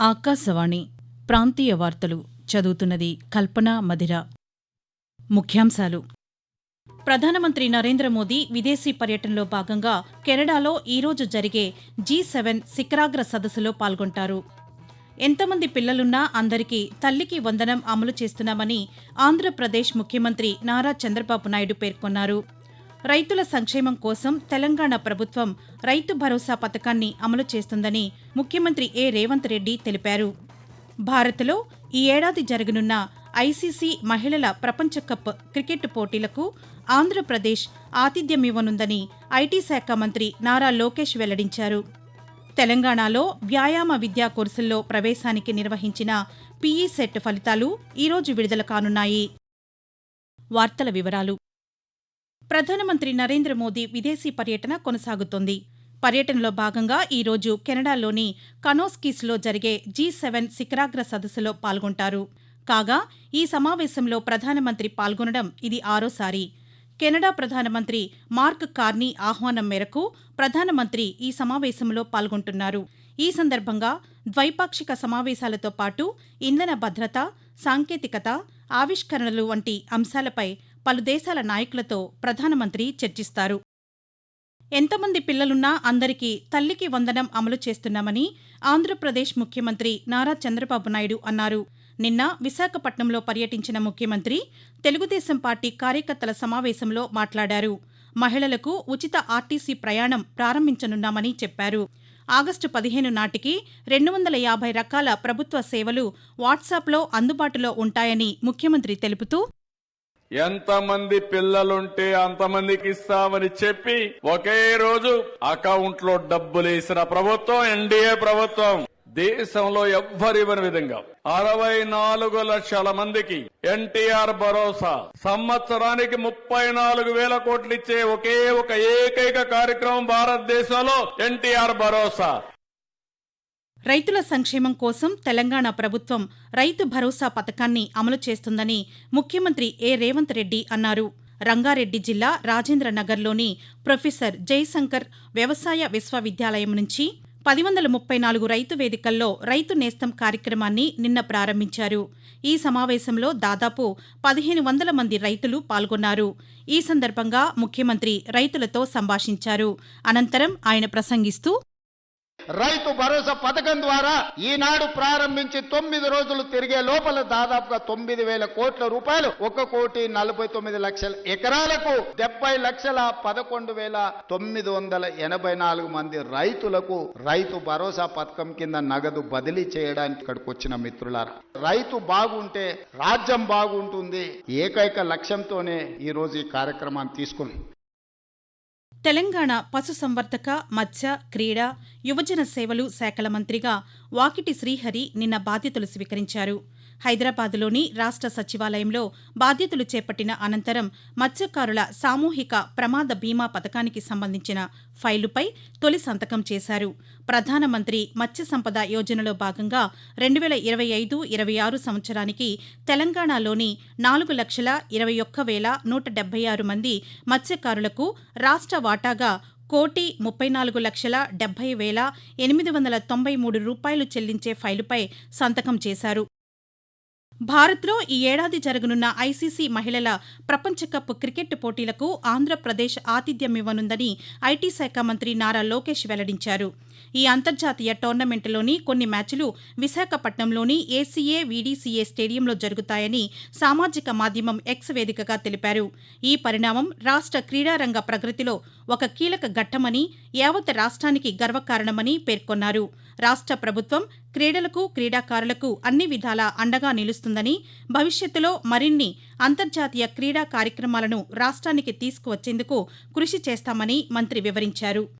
ఆకాశవాణి ప్రాంతీయ వార్తలు చదువుతున్నది కల్పన మధిర. ముఖ్యాంశాలు. ప్రధానమంత్రి నరేంద్ర మోదీ విదేశీ పర్యటనలో భాగంగా కెనడాలో ఈరోజు జరిగే జీ సెవెన్ శిఖరాగ్ర సదస్సులో పాల్గొంటారు. ఎంతమంది పిల్లలున్నా అందరికీ తల్లికి వందనం అమలు చేస్తున్నామని ఆంధ్రప్రదేశ్ ముఖ్యమంత్రి నారా చంద్రబాబు నాయుడు పేర్కొన్నారు. రైతుల సంక్షేమం కోసం తెలంగాణ ప్రభుత్వం రైతు భరోసా పథకాన్ని అమలు చేస్తుందని ముఖ్యమంత్రి ఏ రేవంత్ రెడ్డి తెలిపారు. భారత్లో ఈ ఏడాది జరగనున్న ఐసీసీ మహిళల ప్రపంచ కప్ క్రికెట్ పోటీలకు ఆంధ్రప్రదేశ్ ఆతిథ్యమివ్వనుందని ఐటీ శాఖ మంత్రి నారా లోకేష్ వెల్లడించారు. తెలంగాణలో వ్యాయామ విద్యా కోర్సుల్లో ప్రవేశానికి నిర్వహించిన పీఈ సెట్ ఫలితాలు ఈరోజు విడుదల కానున్నాయి. వార్తల వివరాలు ప్రధానమంత్రి నరేంద్ర మోదీ విదేశీ పర్యటన కొనసాగుతోంది. పర్యటనలో భాగంగా ఈరోజు కెనడాలోని కనోస్కీస్లో జరిగే జీ సెవెన్ శిఖరాగ్ర సదస్సులో పాల్గొంటారు. కాగా ఈ సమావేశంలో ప్రధానమంత్రి పాల్గొనడం ఇది ఆరోసారి. కెనడా ప్రధానమంత్రి మార్క్ కార్నీ ఆహ్వానం మేరకు ప్రధానమంత్రి ఈ సమావేశంలో పాల్గొంటున్నారు. ఈ సందర్భంగా ద్వైపాక్షిక సమావేశాలతో పాటు ఇంధన భద్రత సాంకేతికత ఆవిష్కరణలు వంటి అంశాలపై పలు దేశాల నాయకులతో ప్రధానమంత్రి చర్చిస్తారు. ఎంతమంది పిల్లలున్నా అందరికీ తల్లికి వందనం అమలు చేస్తున్నామని ఆంధ్రప్రదేశ్ ముఖ్యమంత్రి నారా చంద్రబాబు నాయుడు అన్నారు. నిన్న విశాఖపట్నంలో పర్యటించిన ముఖ్యమంత్రి తెలుగుదేశం పార్టీ కార్యకర్తల సమావేశంలో మాట్లాడారు. మహిళలకు ఉచిత ఆర్టీసీ ప్రయాణం ప్రారంభించనున్నామని చెప్పారు. ఆగస్టు పదిహేను నాటికి రెండు వందల యాభై రకాల ప్రభుత్వ సేవలు వాట్సాప్లో అందుబాటులో ఉంటాయని ముఖ్యమంత్రి తెలుపుతూ ఎంతమంది పిల్లలుంటే అంతమందికి ఇస్తామని చెప్పి ఒకే రోజు అకౌంట్లో డబ్బులు వేసిన ప్రభుత్వం ఎన్డీఏ ప్రభుత్వం. దేశంలో ఎవ్వరివ్వని విధంగా అరవై నాలుగు లక్షల మందికి ఎన్టీఆర్ భరోసా. సంవత్సరానికి ముప్పై నాలుగు వేల కోట్లు ఇచ్చే ఒకే ఒక ఏకైక కార్యక్రమం భారతదేశంలో ఎన్టీఆర్ భరోసా. రైతుల సంక్షేమం కోసం తెలంగాణ ప్రభుత్వం రైతు భరోసా పథకాన్ని అమలు చేస్తుందని ముఖ్యమంత్రి ఏ రేవంత్ రెడ్డి అన్నారు. రంగారెడ్డి జిల్లా రాజేంద్రనగర్లోని ప్రొఫెసర్ జయశంకర్ వ్యవసాయ విశ్వవిద్యాలయం నుంచి పది వందల ముప్పై నాలుగు రైతు వేదికల్లో రైతు నేస్తం కార్యక్రమాన్ని నిన్న ప్రారంభించారు. ఈ సమావేశంలో దాదాపు పదిహేను వందల మంది రైతులు పాల్గొన్నారు. ఈ సందర్భంగా ముఖ్యమంత్రి రైతులతో సంభాషించారు. అనంతరం ఆయన ప్రసంగిస్తూ రైతు భరోసా పథకం ద్వారా ఈనాడు ప్రారంభించి తొమ్మిది రోజులు తిరిగే లోపల దాదాపుగా తొమ్మిది వేల కోట్ల రూపాయలు ఒక కోటి నలభై తొమ్మిది లక్షల ఎకరాలకు డెబ్బై లక్షల పదకొండు వేల తొమ్మిది వందల ఎనభై నాలుగు మంది రైతులకు రైతు భరోసా పథకం కింద నగదు బదిలీ చేయడానికి ఇక్కడికి వచ్చిన మిత్రులారా. రైతు బాగుంటే రాజ్యం బాగుంటుంది. ఏకైక లక్ష్యంతోనే ఈరోజు ఈ కార్యక్రమాన్ని తీసుకున్నాం. తెలంగాణ పశుసంవర్ధక మత్స్య క్రీడా యువజన సేవలు శాఖల మంత్రిగా వాకిటి శ్రీహరి నిన్న బాధ్యతలు స్వీకరించారు. హైదరాబాద్లోని రాష్ట్ర సచివాలయంలో బాధ్యతలు చేపట్టిన అనంతరం మత్స్యకారుల సామూహిక ప్రమాద బీమా పథకానికి సంబంధించిన ఫైలుపై తొలి సంతకం చేశారు. ప్రధానమంత్రి మత్స్య సంపద యోజనలో భాగంగా రెండు వేల ఇరవై ఐదు ఇరవై ఆరు సంవత్సరానికి తెలంగాణలోని నాలుగు లక్షల ఇరవై ఒక్క వేల నూట డెబ్బై ఆరు మంది మత్స్యకారులకు రాష్ట్ర వాటాగా కోటి ముప్పై నాలుగు లక్షల డెబ్బై వేల ఎనిమిది వందల తొంభై మూడు రూపాయలు చెల్లించే ఫైలుపై సంతకం చేశారు. భారత్లో ఈ ఏడాది జరగనున్న ఐసీసీ మహిళల ప్రపంచ కప్ క్రికెట్ పోటీలకు ఆంధ్రప్రదేశ్ ఆతిథ్యమివ్వనుందని ఐటీ శాఖ మంత్రి నారా లోకేష్ వెల్లడించారు. ఈ అంతర్జాతీయ టోర్నమెంటులోని కొన్ని మ్యాచ్లు విశాఖపట్నంలోని ఏసీఏ వీడీసీఏ స్టేడియంలో జరుగుతాయని సామాజిక మాధ్యమం ఎక్స్ వేదికగా తెలిపారు. ఈ పరిణామం రాష్ట్ర క్రీడారంగ ప్రగతిలో ఒక కీలక ఘట్టమని యావత్ రాష్ట్రానికి గర్వకారణమని పేర్కొన్నారు. రాష్ట్ర ప్రభుత్వం క్రీడలకు క్రీడాకారులకు అన్ని విధాలా అండగా నిలుస్తుందని భవిష్యత్తులో మరిన్ని అంతర్జాతీయ క్రీడా కార్యక్రమాలను రాష్ట్రానికి తీసుకువచ్చేందుకు కృషి చేస్తామని మంత్రి వివరించారు.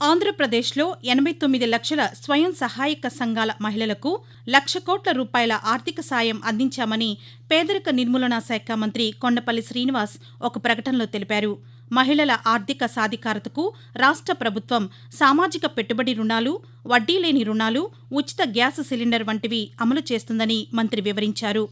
ఆంధ్రప్రదేశ్లో ఎనభై తొమ్మిది లక్షల స్వయం సహాయక సంఘాల మహిళలకు లక్ష కోట్ల రూపాయల ఆర్థిక సాయం అందించామని పేదరిక నిర్మూలనా శాఖ మంత్రి కొండపల్లి శ్రీనివాస్ ఒక ప్రకటనలో తెలిపారు. మహిళల ఆర్థిక సాధికారతకు రాష్ట్ర ప్రభుత్వం సామాజిక పెట్టుబడి రుణాలు వడ్డీ లేని రుణాలు ఉచిత గ్యాస్ సిలిండర్ వంటివి అమలు చేస్తుందని మంత్రి వివరించారు.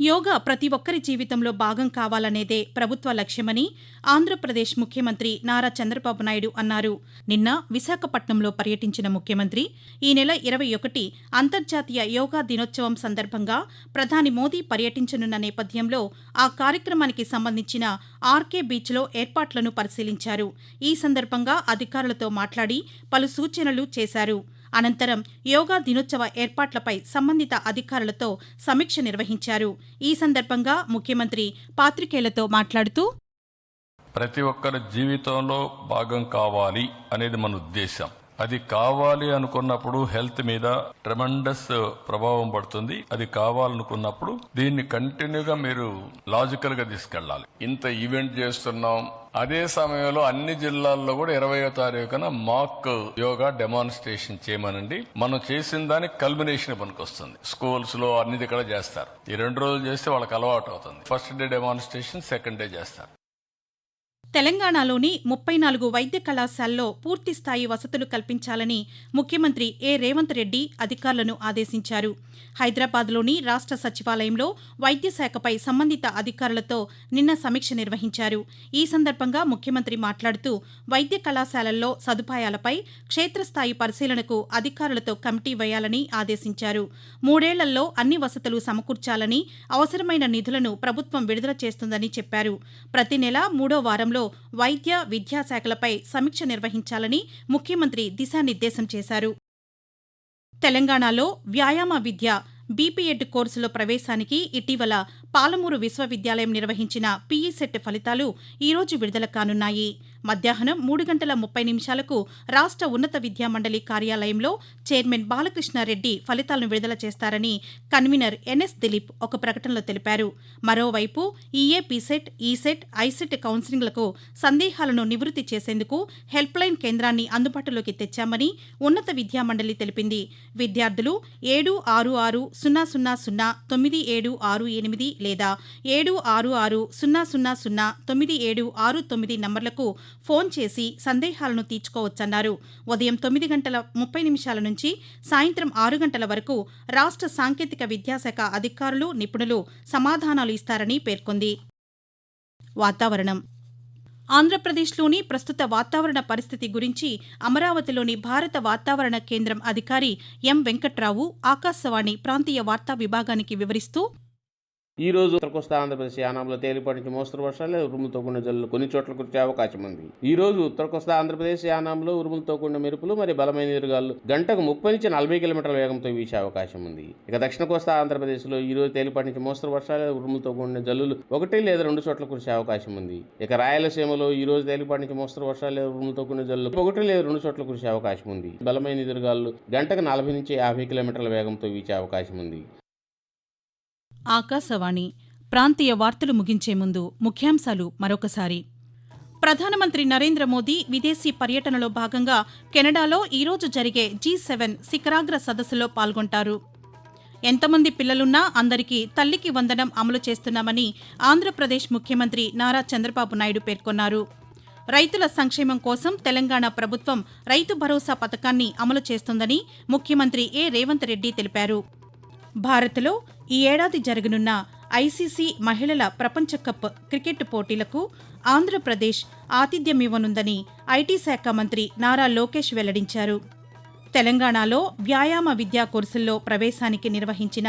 యోగా ప్రతి ఒక్కరి జీవితంలో భాగం కావాలనేదే ప్రభుత్వ లక్ష్యమని ఆంధ్రప్రదేశ్ ముఖ్యమంత్రి నారా చంద్రబాబు నాయుడు అన్నారు. నిన్న విశాఖపట్నంలో పర్యటించిన ముఖ్యమంత్రి ఈ నెల ఇరవై ఒకటి అంతర్జాతీయ యోగా దినోత్సవం సందర్భంగా ప్రధాని మోదీ పర్యటించనున్న నేపథ్యంలో ఆ కార్యక్రమానికి సంబంధించిన ఆర్కే బీచ్లో ఏర్పాట్లను పరిశీలించారు. ఈ సందర్భంగా అధికారులతో మాట్లాడి పలు సూచనలు చేశారు. అనంతరం యోగా దినోత్సవ ఏర్పాట్లపై సంబంధిత అధికారులతో సమీక్ష నిర్వహించారు. ఈ సందర్భంగా ముఖ్యమంత్రి పాత్రికేయులతో మాట్లాడుతూ ప్రతి ఒక్కరి జీవితంలో భాగం కావాలి అనేది మన ఉద్దేశం అది కావాలి అనుకున్నప్పుడు హెల్త్ మీద ట్రెమండస్ ప్రభావం పడుతుంది. అది కావాలనుకున్నప్పుడు దీన్ని కంటిన్యూగా మీరు లాజికల్గా తీసుకెళ్ళాలి ఇంత ఈవెంట్ చేస్తున్నాం అదే సమయంలో అన్ని జిల్లాల్లో కూడా ఇరవయో తారీఖున మాక్ యోగా డెమాన్స్ట్రేషన్ చేయమనండి. మనం చేసిన దానికి కల్మినేషన్ పనికొస్తుంది. స్కూల్స్లో అన్ని దగ్గర చేస్తారు. ఈ రెండు రోజులు చేస్తే వాళ్ళకి అలవాటు అవుతుంది. First day demonstration second day చేస్తారు. తెలంగాణలోని ముప్పై నాలుగు వైద్య కళాశాలలో పూర్తిస్థాయి వసతులు కల్పించాలని ముఖ్యమంత్రి ఏ. రేవంత్ రెడ్డి అధికారులను ఆదేశించారు. హైదరాబాద్లోని రాష్ట్ర సచివాలయంలో వైద్య శాఖపై సంబంధిత అధికారులతో నిన్న సమీక్ష నిర్వహించారు. ఈ సందర్భంగా ముఖ్యమంత్రి మాట్లాడుతూ వైద్య కళాశాలల్లో సదుపాయాలపై క్షేత్రస్థాయి పరిశీలనకు అధికారులతో కమిటీ వేయాలని ఆదేశించారు. మూడేళ్ళలో అన్ని వసతులు సమకూర్చాలని అవసరమైన నిధులను ప్రభుత్వం విడుదల చేస్తుందని చెప్పారు. ప్రతి నెల మూడో వారంలో వైద్య విద్యాశాఖలపై సమీక్ష నిర్వహించాలని ముఖ్యమంత్రి దిశానిర్దేశం చేశారు. తెలంగాణలో వ్యాయామ విద్య బీపీఎడ్ కోర్సులో ప్రవేశానికి ఇటీవల పాలమూరు విశ్వవిద్యాలయం నిర్వహించిన పీఈసెట్ ఫలితాలు ఈరోజు విడుదల కానున్నాయి. మధ్యాహ్నం మూడు గంటల ముప్పై నిమిషాలకు రాష్ట్ర ఉన్నత విద్యామండలి కార్యాలయంలో చైర్మన్ బాలకృష్ణారెడ్డి ఫలితాలను విడుదల చేస్తారని కన్వీనర్ ఎన్ఎస్ దిలీప్ ఒక ప్రకటనలో తెలిపారు. మరోవైపు ఈఏపీసెట్ ఈసెట్ ఐసెట్ కౌన్సిలింగ్లకు సందేహాలను నివృత్తి చేసేందుకు హెల్ప్లైన్ కేంద్రాన్ని అందుబాటులోకి తెచ్చామని ఉన్నత విద్యామండలి తెలిపింది. విద్యార్థులు ఏడు ఆరు ఆరు సున్నా సున్నా సున్నా తొమ్మిది ఏడు ఆరు ఎనిమిది లేదా ఏడు ఆరు ఆరు సున్నా సున్నా సున్నా తొమ్మిది ఏడు ఆరు తొమ్మిది నంబర్లకు ఫోన్ చేసి సందేహాలను తీర్చుకోవచ్చన్నారు. ఉదయం తొమ్మిది గంటల ముప్పై నిమిషాల నుంచి సాయంత్రం ఆరు గంటల వరకు రాష్ట్ర సాంకేతిక విద్యాశాఖ అధికారులు నిపుణులు సమాధానాలు ఇస్తారని పేర్కొంది. వాతావరణం. ఆంధ్రప్రదేశ్లోని ప్రస్తుత వాతావరణ పరిస్థితి గురించి అమరావతిలోని భారత వాతావరణ కేంద్రం అధికారి ఎం వెంకట్రావు ఆకాశవాణి ప్రాంతీయ వార్తా విభాగానికి వివరిస్తూ ఈ రోజు ఉత్తరకోస్తా ఆంధ్రప్రదేశ్ యానాంలో తేలిపాటి నుంచి మోస్తరు వర్షాలు ఉరుములతో కూడిన జల్లులు కొన్ని చోట్ల కురిసే అవకాశం ఉంది. ఈ రోజు ఉత్తరకోస్తా ఆంధ్రప్రదేశ్ యానాంలో ఉరుములతో కూడిన మెరుపులు మరియు బలమైన ఎదురుగాలు గంటకు ముప్పై నుంచి నలభై కిలోమీటర్ల వేగంతో వీచే అవకాశం ఉంది. ఇక దక్షిణ కోస్తా ఆంధ్రప్రదేశ్లో ఈ రోజు తేలిపాటి నుంచి మోస్తరు వర్షాలు ఉరుములతో కూడిన జల్లులు ఒకటి లేదా రెండు చోట్ల కురిసే అవకాశం ఉంది. ఇక రాయలసీమలో ఈ రోజు తేలిపాటి నుంచి మోస్తరు వర్షాలు ఉరుములతో కూడిన జల్లులు ఒకటి లేదా రెండు చోట్ల కురిసే అవకాశం ఉంది. బలమైన ఎదురుగాలు గంటకు నలభై నుంచి యాభై కిలోమీటర్ల వేగంతో వీచే అవకాశం ఉంది. ఆకాశవాణి. ప్రాంతీయ వార్తలు ముగించే ముందు ముఖ్యాంశాలు మరొకసారి. ప్రధానమంత్రి నరేంద్ర మోదీ విదేశీ పర్యటనలో భాగంగా కెనడాలో ఈరోజు జరిగే జీ సెవెన్ శిఖరాగ్ర సదస్సులో పాల్గొంటారు. ఎంతమంది పిల్లలున్నా అందరికీ తల్లికి వందనం అమలు చేస్తున్నామని ఆంధ్రప్రదేశ్ ముఖ్యమంత్రి నారా చంద్రబాబు నాయుడు పేర్కొన్నారు. రైతుల సంక్షేమం కోసం తెలంగాణ ప్రభుత్వం రైతు భరోసా పథకాన్ని అమలు చేస్తుందని ముఖ్యమంత్రి ఏ రేవంత్ రెడ్డి తెలిపారు. భారత్లో ఈ ఏడాది జరగనున్న ఐసీసీ మహిళల ప్రపంచ కప్ క్రికెట్ పోటీలకు ఆంధ్రప్రదేశ్ ఆతిథ్యమివ్వనుందని ఐటీ శాఖ మంత్రి నారా లోకేష్ వెల్లడించారు. తెలంగాణలో వ్యాయామ విద్యా కోర్సుల్లో ప్రవేశానికి నిర్వహించిన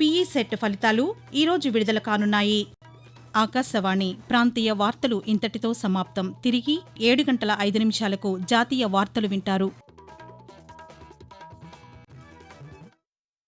పీఈ సెట్ ఫలితాలు ఈరోజు విడుదల కానున్నాయి. ఆకాశవాణి ప్రాంతీయ వార్తలు ఇంతటితో సమాప్తం. తిరిగి ఏడు గంటల ఐదు నిమిషాలకు జాతీయ వార్తలు వింటారు.